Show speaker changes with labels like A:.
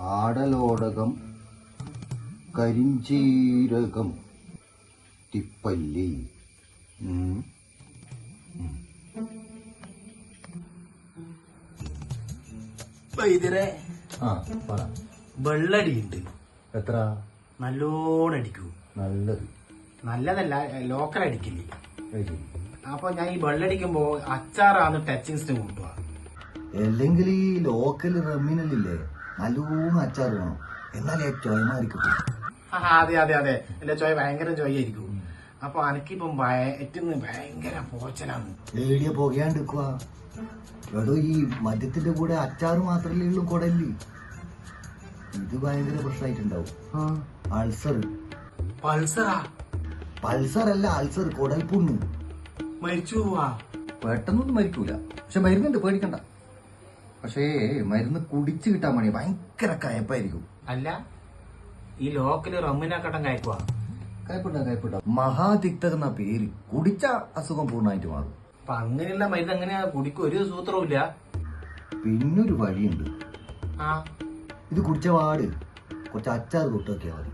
A: ആടലോടകം കരിഞ്ചീരകം തിപ്പല്ലി.
B: വൈദ്യരെ
A: ആ പറ.
B: വെള്ളടിയുണ്ട്
A: എത്ര?
B: നല്ലോണം അടിക്കൂ.
A: നല്ലത്.
B: നല്ലതല്ല ലോക്കൽ അടിക്കില്ലേ?
A: ശരി.
B: അപ്പൊ ഞാൻ ഈ വെള്ളടിക്കുമ്പോ അച്ചാറാന്ന് ടച്ചിങ്സിന് കൊണ്ടുപോവാ
A: അല്ലെങ്കിൽ ഈ ലോക്കൽ റമ്മിനല്ലേ നല്ലോണം അച്ചാർ വേണം. എന്നാലേ ആ കിട്ടും
B: ആ, അതെ അതെ അതെ. എന്റെ ചോയ ഭയങ്കര ചോയായിരിക്കും. അപ്പൊ അനക്കിപ്പം വയറ്റുന്ന് ഭയങ്കര പോച്ചലാണ്.
A: ഏടിയ പുകയാണ്ടിക്കുക എടോ ഈ മദ്യത്തിന്റെ കൂടെ അച്ചാർ മാത്രല്ലേ ഉള്ളൂ കുടൽ ഇത് ഭയങ്കര പ്രശ്നമായിട്ടുണ്ടാവും അൾസർ.
B: പൾസറാ?
A: പൾസർ അല്ല അൾസർ കുടൽ പുണ്ണ്
B: മരിച്ചു പോവാ.
A: പെട്ടെന്നൊന്നും മരിക്കൂല. പക്ഷെ മരുന്നുണ്ട് പേടിക്കണ്ട. പക്ഷേ മരുന്ന് കുടിച്ചു കിട്ടാൻ മണി ഭയങ്കര കയപ്പായിരിക്കും
B: അല്ല ഈ ലോക്കൽ റമ്മിനാക്കട്ടം കയക്കുവാ
A: കയപ്പുണ്ട കയപ്പുണ്ട? മഹാതിക്തക എന്ന പേര് കുടിച്ച അസുഖം പൂർണമായിട്ട് മാറും.
B: അപ്പൊ അങ്ങനെയുള്ള മരുന്ന് അങ്ങനെയാ കുടിക്കും ഒരു സൂത്രവും ഇല്ല.
A: പിന്നൊരു വഴിയുണ്ട്.
B: ആ.
A: ഇത് കുടിച്ച പാട് കുറച്ച് അച്ചാർ തൊട്ട് നോക്കിയാൽ മതി.